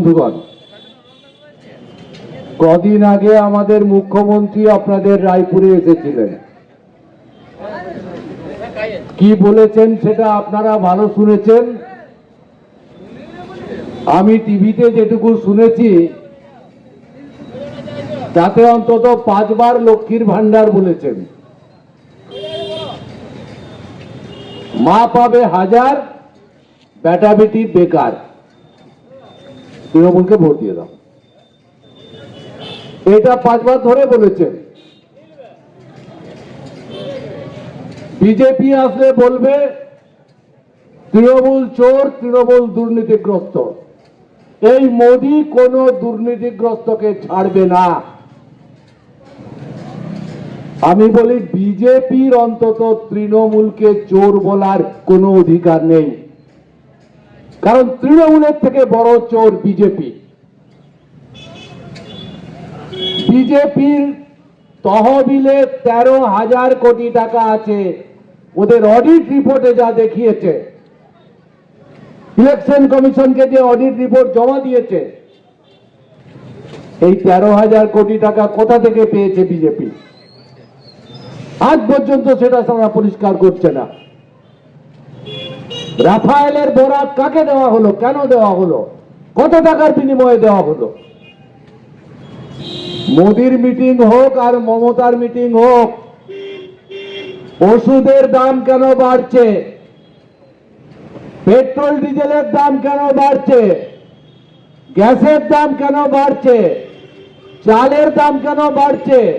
বন্ধুগণ, কদিন আগে আমাদের মুখ্যমন্ত্রী আপনাদের রায়পুরে এসেছিলেন। কি বলেছেন সেটা আপনারা ভালো শুনেছেন? আমি টিভিতে যেটুকু শুনেছি, তাতে অন্তত পাঁচবার লক্ষ্মীর ভান্ডার বলেছেন। মা পাবে হাজার, বেটা বেটি বেকার। তৃণমূলকে ভোট দিয়ে দাও। এটা পাঁচবার ধরে বলেছেন। বিজেপি আসলে বলবে, তৃণমূল চোর, তৃণমূল দুর্নীতিগ্রস্ত। এই মোদি কোন দুর্নীতিগ্রস্তকে ছাড়বে না। আমি বলি, বিজেপির অন্তত তৃণমূলকে চোর বলার কোনো অধিকার নেই। কারণ তৃণমূলের থেকে বড় চোর বিজেপি। বিজেপির তহবিলে তেরো হাজার কোটি টাকা আছে। ওদের অডিট রিপোর্টে যা দেখিয়েছে। ইলেকশন কমিশনকে যে অডিট রিপোর্ট জমা দিয়েছে, এই তেরো হাজার কোটি টাকা কোথা থেকে পেয়েছে বিজেপি? আজ পর্যন্ত সেটা তারা পরিষ্কার করছে না। রাফায়েলের বরাত কাকে দেওয়া হলো? কেন দেওয়া হলো? কত টাকার বিনিময়ে দেওয়া হলো? মোদির মিটিং হোক আর মমতার মিটিং হোক, ওষুধের দাম কেন বাড়ছে? পেট্রোল, ডিজেলের দাম কেন বাড়ছে? গ্যাসের দাম কেন বাড়ছে? চালের দাম কেন বাড়ছে?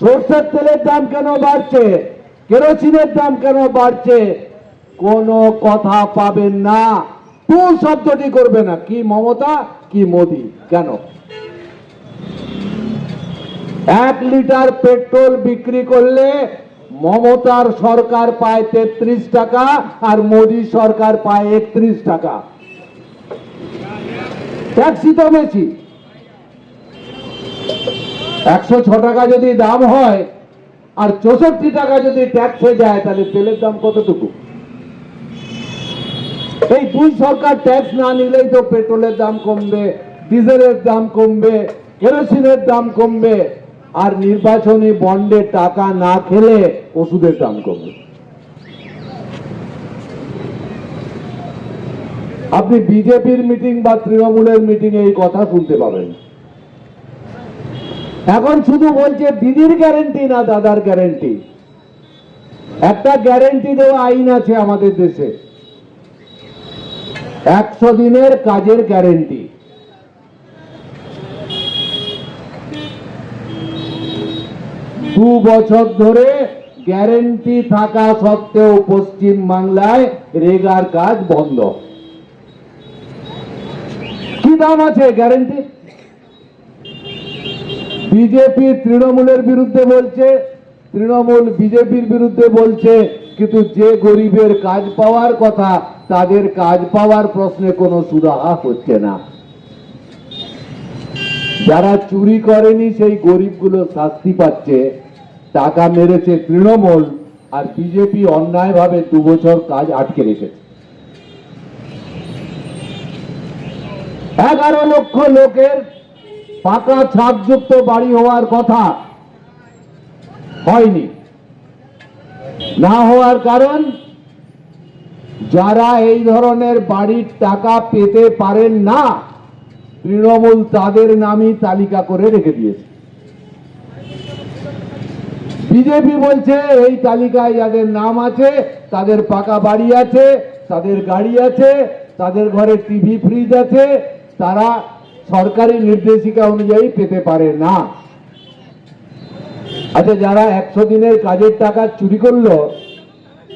সর্ষের তেলের দাম কেন বাড়ছে? কেরোসিনের দাম কেন বাড়ছে? কোনো কথা পাবেন না। তু শব্দটি করবে না। কি মমতা, কি মোদি। কেন? এক লিটার পেট্রোল বিক্রি করলে মমতার সরকার পায় তেত্রিশ টাকা আর মোদী সরকার পায় একত্রিশ টাকা। ট্যাক্সি তো বেশি। একশো ছ টাকা যদি দাম হয় আর চৌষট্টি টাকা যদি ট্যাক্সে যায়, তাহলে তেলের দাম কতটুকু? এই দুই সরকার ট্যাক্স না নিলেই তো পেট্রোলের দাম কমবে, ডিজেলের দাম কমবে, কেরোসিনের দাম কমবে, আর নির্বাচনী বন্ডে টাকা না খেলে ওষুধের দাম কমবে। আপনি বিজেপির মিটিং বা তৃণমূলের মিটিং এই কথা শুনতে পাবেন। এখন শুধু বলছে, দিদির গ্যারেন্টি না দাদার গ্যারেন্টি একটা গ্যারেন্টি দেওয়া আইন আছে আমাদের দেশে। একশো দিনের কাজের গ্যারেন্টি দু বছর ধরে গ্যারেন্টি থাকা সত্ত্বেও পশ্চিম বাংলায় রেগার কাজ বন্ধ। কি দাম আছে গ্যারেন্টি বিজেপি তৃণমূলের বিরুদ্ধে বলছে, তৃণমূল বিজেপির বিরুদ্ধে বলছে, কিন্তু যে গরিবের কাজ পাওয়ার কথা তাদের কাজ পাওয়ার প্রশ্নে কোনো সুরাহা হচ্ছে না। যারা চুরি করেনি সেই গরিবগুলো শাস্তি পাচ্ছে, টাকা মেরেছে তৃণমূল, আর বিজেপি অন্যায়ভাবে দু বছর কাজ আটকে রেখেছে। এগারো লক্ষ লোকের পাকা ছাদযুক্ত বাড়ি হওয়ার কথা হয়নি। না হওয়ার কারণ যারা এই ধরনের বাড়ির টাকা পেতে পারেন না, তৃণমূল তাদের নামই তালিকা করে রেখে দিয়েছে। বিজেপি বলছে, এই তালিকায় যাদের নাম আছে, তাদের পাকা বাড়ি আছে, তাদের গাড়ি আছে, তাদের ঘরে টিভি, ফ্রিজ আছে, তারা সরকারি নির্দেশিকা অনুযায়ী পেতে পারে না। আচ্ছা যারা একশো দিনের কাজের টাকা চুরি করল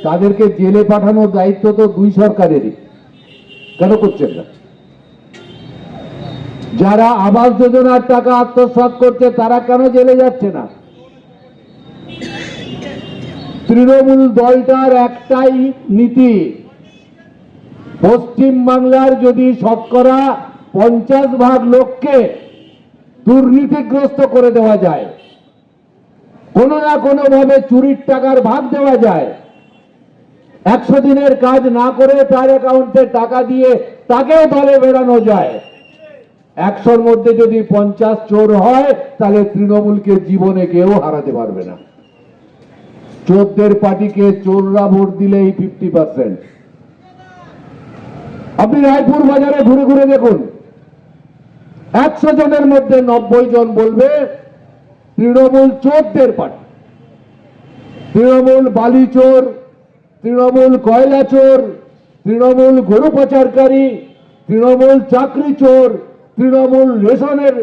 তাদেরকে জেলে পাঠানোর দায়িত্ব তো দুই সরকারেরই। কেন করছেন না? যারা আবাস যোজনার টাকা আত্মসাৎ করছে, তারা কেন জেলে যাচ্ছে না? তৃণমূল দলটার একটাই নীতি পশ্চিম বাংলার যদি শতকরা পঞ্চাশ ভাগ লোককে দুর্নীতিগ্রস্ত করে দেওয়া যায়, কোনো না কোনো ভাবে চুরির টাকার ভাগ দেওয়া যায় একশো দিনের কাজ না করে তার অ্যাকাউন্টে টাকা দিয়ে তাকেও দলে বেড়ানো যায়। একশোর মধ্যে যদি পঞ্চাশ চোর হয়, তাহলে তৃণমূলকে জীবনে কেউ হারাতে পারবে না। চোরদের পার্টিকে চোররা ভোট দিলেই ফিফটি পার্সেন্ট আপনি রায়পুর বাজারে ঘুরে ঘুরে দেখুন। একশো জনের মধ্যে নব্বই জন বলবে, তৃণমূল চোরদের পার্টি। তৃণমূল বালি চোর তৃণমূল কয়লা চোর, তৃণমূল গরু পাচারকারী তৃণমূল চাকরি চোর, তৃণমূল রেশনের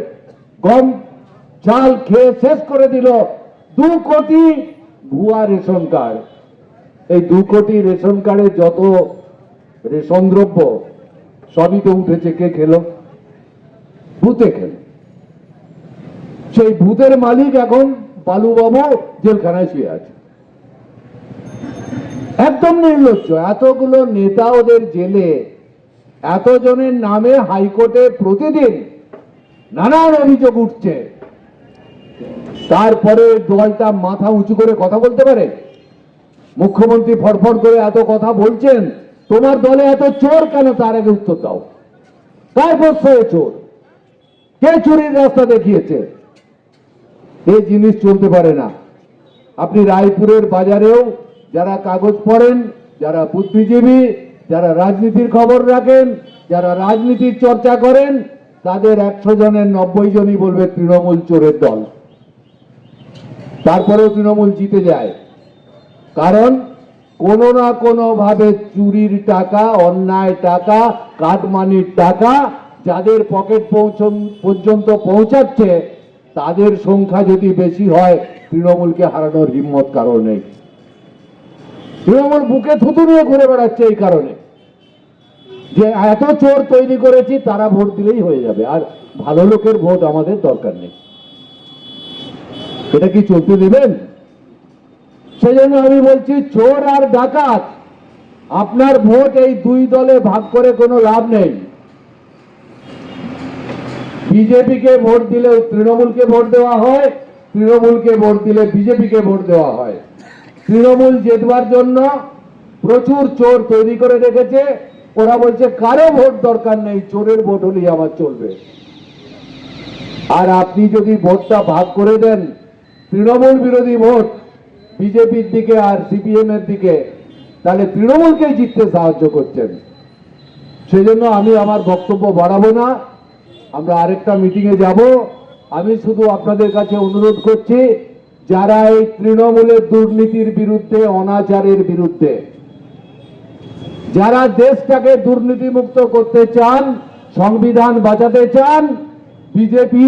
গম চাল খেয়ে শেষ করে দিল দু কোটি ভুয়া রেশন কার্ড। এই দু কোটি রেশন কার্ডে যত রেশন দ্রব্য, সবই তো উঠেছে, কে খেলো? ভূতে খেলো। সেই ভূতের মালিক এখন বালুবাবু জেলখানায় শুয়ে আছে। একদম নির্লজ্জ। এতগুলো নেতা ওদের জেলে, এতজনের নামে হাইকোর্টে প্রতিদিন নানান অভিযোগ উঠছে। তারপরে দলটা মাথা উঁচু করে কথা বলতে পারে? মুখ্যমন্ত্রী ফরফর করে এত কথা বলছেন, তোমার দলে এত চোর কেন? তার আগে উত্তর দাও। কার প্রশ্রয়ে চোর? কে চুরির রাস্তা দেখিয়েছে? এই জিনিস চলতে পারে না। আপনি রায়পুরের বাজারেও যারা কাগজ পড়েন, যারা বুদ্ধিজীবী, যারা রাজনীতির খবর রাখেন, যারা রাজনীতির চর্চা করেন, তাদের একশো জনের নব্বই জনই বলবে তৃণমূল চোরের দল। তারপরেও তৃণমূল জিতে যায়। কারণ কোনো না কোনো ভাবে চুরির টাকা, অন্যায় টাকা, কাটমানির টাকা যাদের পকেট পৌঁছন, পর্যন্ত পৌঁছাচ্ছে, তাদের সংখ্যা যদি বেশি হয়, তৃণমূলকে হারানোর হিম্মত কারণ নেই। তৃণমূল বুকে থুতু নিয়ে ঘুরে বেড়াচ্ছে এই কারণে। যে এত চোর তৈরি করেছি, তারা ভোট দিলেই হয়ে যাবে। আর ভালো লোকের ভোট আমাদের দরকার নেই। এটা কি চলতে দেবেন? সেজন্য আমি বলছি, চোর আর ডাকাত, আপনার ভোট এই দুই দলে ভাগ করে কোনো লাভ নেই। বিজেপিকে ভোট দিলে তৃণমূলকে ভোট দেওয়া হয়, তৃণমূলকে ভোট দিলে বিজেপিকে ভোট দেওয়া হয়। তৃণমূল জেতবার জন্য প্রচুর চোর তৈরি করে রেখেছে। ওরা বলছে, কারও ভোট দরকার নেই, চোরের ভোট হলেই আমার চলবে। আর আপনি যদি ভোটটা ভাগ করে দেন, তৃণমূল বিরোধী ভোট বিজেপির দিকে আর সিপিএম এর দিকে, তাহলে তৃণমূলকে জিততে সাহায্য করছেন। সেজন্য আমি আমার বক্তব্য বাড়াবো না। আমরা আরেকটা মিটিংয়ে যাব। আমি শুধু আপনাদের কাছে অনুরোধ করছি যারা এই তৃণমূলের দুর্নীতির বিরুদ্ধে, অনাচারের বিরুদ্ধে, যারা দেশটাকে দুর্নীতিমুক্ত করতে চান, সংবিধান বাঁচাতে চান, বিজেপি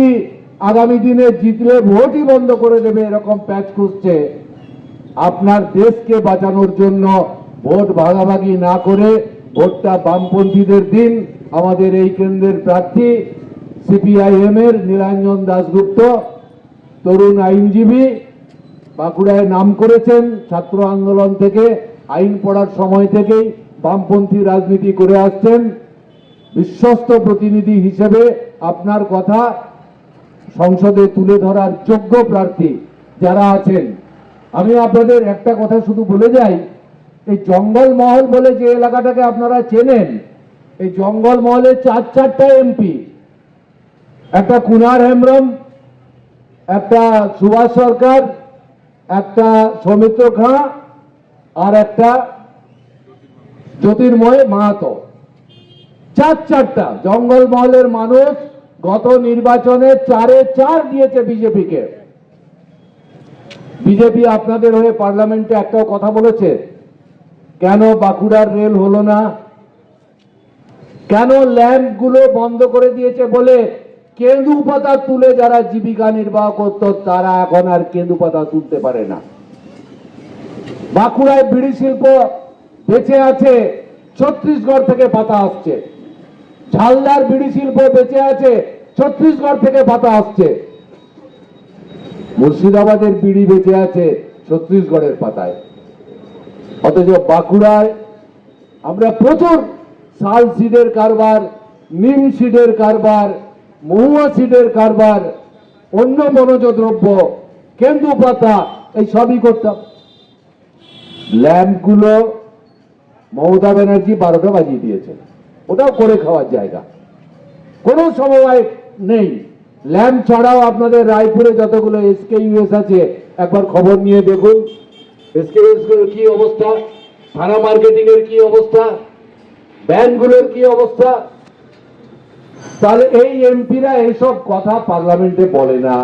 আগামী দিনে জিতলে ভোটই বন্ধ করে দেবে, এরকম প্যাচ খুঁজছে। আপনার দেশকে বাঁচানোর জন্য ভোট ভাগাভাগি না করে ভোটটা বামপন্থীদের দিন, আমাদের এই কেন্দ্রের প্রার্থী সিপিআইএম এর নীলাঞ্জন দাশগুপ্ত, তরুণ আইনজীবী বাঁকুড়ায় নাম করেছেন ছাত্র আন্দোলন থেকে, আইন পড়ার সময় থেকেই বামপন্থী রাজনীতি করে আসছেন। বিশ্বস্ত প্রতিনিধি হিসেবে আপনার কথা সংসদে তুলে ধরার যোগ্য প্রার্থী যারা আছেন। আমি আপনাদের একটা কথা শুধু বলে যাই, এই জঙ্গল মহল বলে যে এলাকাটাকে আপনারা চেনেন, এই জঙ্গল মহলে চার চারটা এমপি, একটা কুনার হেমব্রম, একটা সুভাষ সরকার একটা সৌমিত্র খাঁ আর একটা জ্যোতির্ময় মাহাতো। চার চারটা জঙ্গল মহলের মানুষ গত নির্বাচনে চারে চার দিয়েছে বিজেপিকে। বিজেপি আপনাদের হয়ে পার্লামেন্টে একটাও কথা বলেছে, কেন বাঁকুড়ার রেল হলো না? কেন ল্যাম্পগুলো বন্ধ করে দিয়েছে বলে কেঁদু পাতা তুলে যারা জীবিকা নির্বাহ করত, তারা এখন আর কেঁদু পাতা তুলতে পারে না। বাঁকুড়ায় বিড়ি শিল্প বেঁচে আছে, ছত্তিশগড় থেকে পাতা আসছে। ঝালদার বিড়ি শিল্প বেঁচে আছে, ছত্তিশগড় থেকে পাতা আসছে। মুর্শিদাবাদের বিড়ি বেঁচে আছে, ছত্তিশগড়ের পাতায়। অথচ বাঁকুড়ায় আমরা প্রচুর সাল সিডের কারবার, নিম সিডের কারবার মহুয়া কারবার, অন্য বনজ দ্রব্য কেন্দু পাতা এই সবই করতাম। ল্যাম্পগুলো মমতা ব্যানার্জি বারোটা বাজিয়ে দিয়েছেন। ওটাও করে খাওয়ার জায়গা। কোনো সমবায় নেই। ল্যাম্প ছাড়াও আপনাদের রায়পুরে যতগুলো এসকে ইউএস আছে, একবার খবর নিয়ে দেখুন। এসকে ইউএস কি অবস্থা? থানা মার্কেটিং এর কি অবস্থা? ব্যাংকগুলোর কি অবস্থা? তাহলে এই এমপিরা এইসব কথা পার্লামেন্টে বলে না।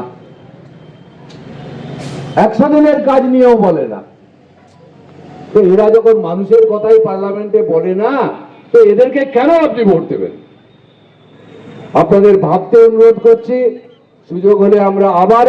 একশো দিনের কাজ নিয়েও বলে না। তো এরা যখন মানুষের কথাই পার্লামেন্টে বলে না, তো এদেরকে কেন আপনি ভোট দেবেন? আপনাদের ভাবতে অনুরোধ করছি, সুযোগ হলে আমরা আবার